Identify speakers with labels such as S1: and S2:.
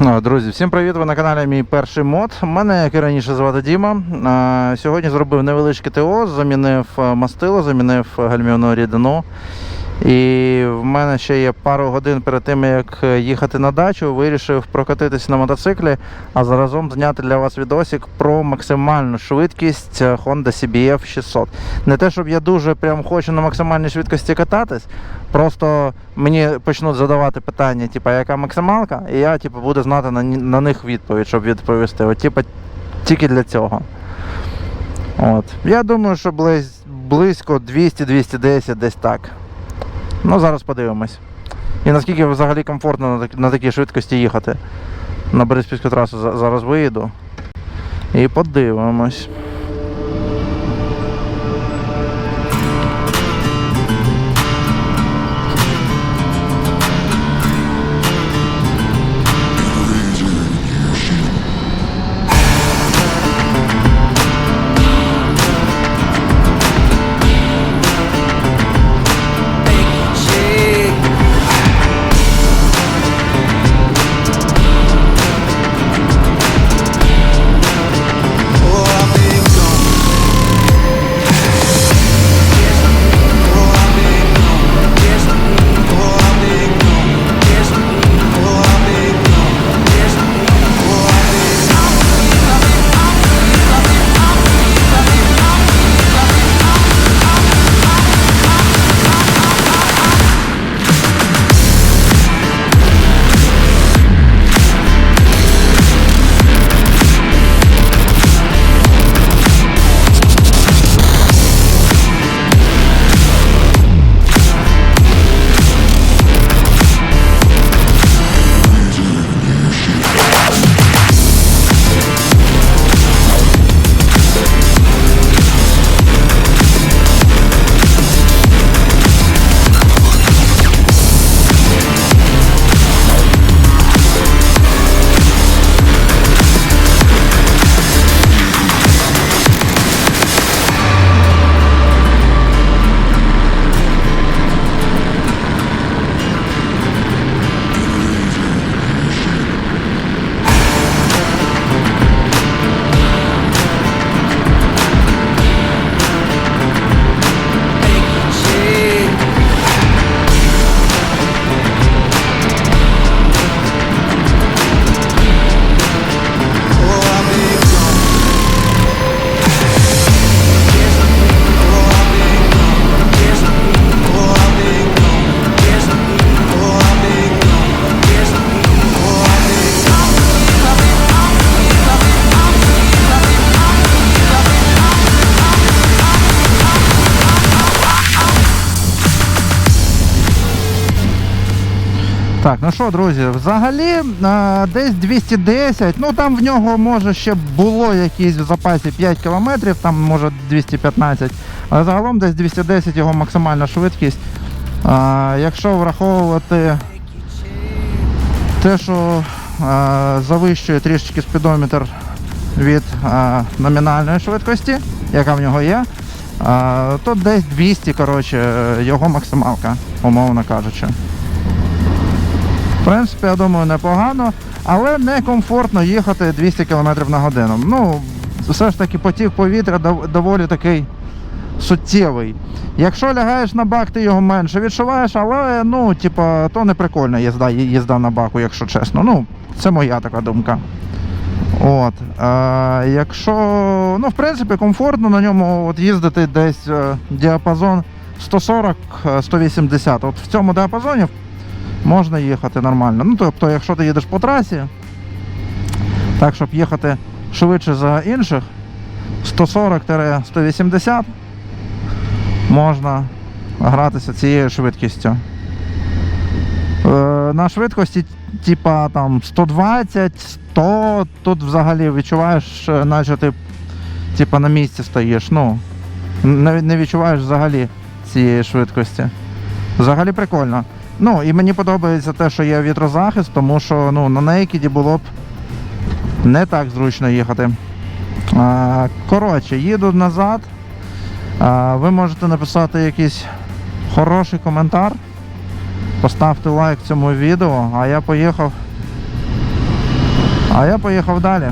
S1: Друзі, всім привіт! Ви на каналі Мій перший мод. Мене, як і раніше, звати Діма. Сьогодні зробив невеличке ТО, замінив е, мастило, замінив гальмівну рідину. І в мене ще є пару годин перед тим, як їхати на дачу. Вирішив прокатитись на мотоциклі, а заразом зняти для вас відосик про максимальну швидкість Honda CBF 600. Не те, щоб я дуже прям хочу на максимальній швидкості кататись, просто мені почнуть задавати питання, типу, яка максималка, і я типу, буду знати на, на них відповідь, щоб відповісти. От, типу, тільки для цього. От. Я думаю, що близько 200-210 десь так. Ну, зараз подивимось. І наскільки взагалі комфортно на, так- на такій швидкості їхати. На Бориспільську трасу зараз виїду. І подивимось. Так, ну що, друзі, взагалі а, десь 210, ну там в нього може ще було якісь в запасі 5 кілометрів, там може 215, але загалом десь 210 його максимальна швидкість. А, якщо враховувати те, що а, завищує трішечки спідометр від а, номінальної швидкості, яка в нього є, а, то десь 200, коротше, його максималка, умовно кажучи. Принципі, я думаю, непогано, але некомфортно їхати 200 км на годину. Ну, все ж таки потік повітря доволі такий суттєвий. Якщо лягаєш на бак, ти його менше відчуваєш, але ну, типа, то не прикольна їзда, їзда на баку, якщо чесно. Ну, це моя така думка. От. Е, якщо, ну, в принципі, комфортно на ньому от їздити десь е, діапазон 140-180. От в цьому діапазоні можна їхати нормально. Ну, тобто, якщо ти їдеш по трасі, так, щоб їхати швидше за інших, 140-180 можна гратися цією швидкістю. Е, на швидкості, типа там 120, 100, тут взагалі відчуваєш, е, наче ти типа на місці стоїш. Ну, не, не відчуваєш взагалі цієї швидкості. Взагалі прикольно. Ну, і мені подобається те, що є вітрозахист, тому що ну, на Нейкіді було б не так зручно їхати. А, коротше, їду назад. А, ви можете написати якийсь хороший коментар. Поставте лайк цьому відео, а я поїхав А я поїхав далі.